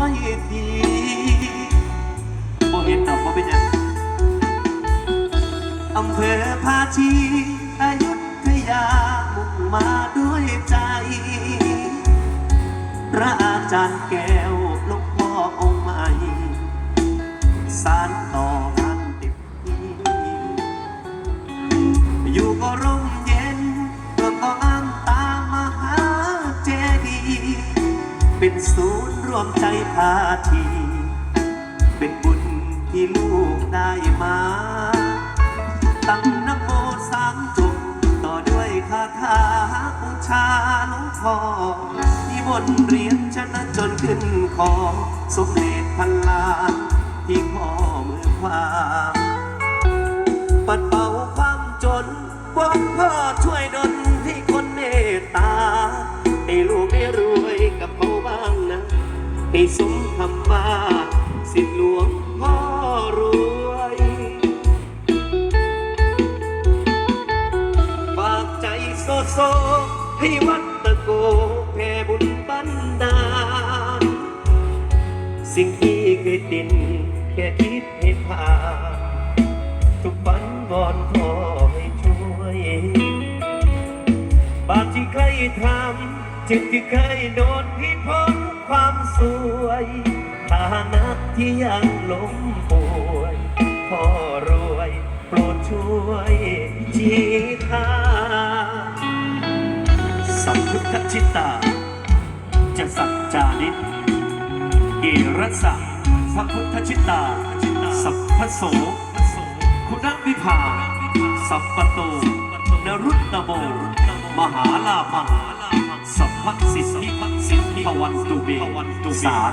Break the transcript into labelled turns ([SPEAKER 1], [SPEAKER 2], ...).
[SPEAKER 1] อยดีบ่เห็นดอกบ่เป็นยังอำเภอพาชีอายุทยามุ่งมาด้วยใจ พระอาจารย์แก้ว เป็นศูนย์รวมใจพาที เป็นบุญที่ลูกได้มา ตั้งนโมสามจบต่อด้วยคาถาบูชาหลวงพ่อที่บนเรียนชนะจนขึ้นคอสมเด็จพันล้านที่ข้อมือขวาปัดเป่าความจนวอนพ่อช่วยดล ให้สมคำว่าสิทธิหลวงพ่อรวยฝากใจโซโซให้วัดตะโกแผ่บุญบันดาลสิ่งที่เคยตินแค่คิดให้ผ่านทุกวันวอนพ่อให้ช่วย บาปที่เคยทำจึงที่เคยโดนพิษพ้นความ สวยฐานะที่ยังล้มป่วยพ่อรวยโปรดช่วยชี้ทางสัมพุทธชิตา จะสัจจานิเกรสะพระพุทธชิตา สัพพโส คุณวิภา สัพปโตนรุตตโม มหาลาภังส วันตุเบสาธุ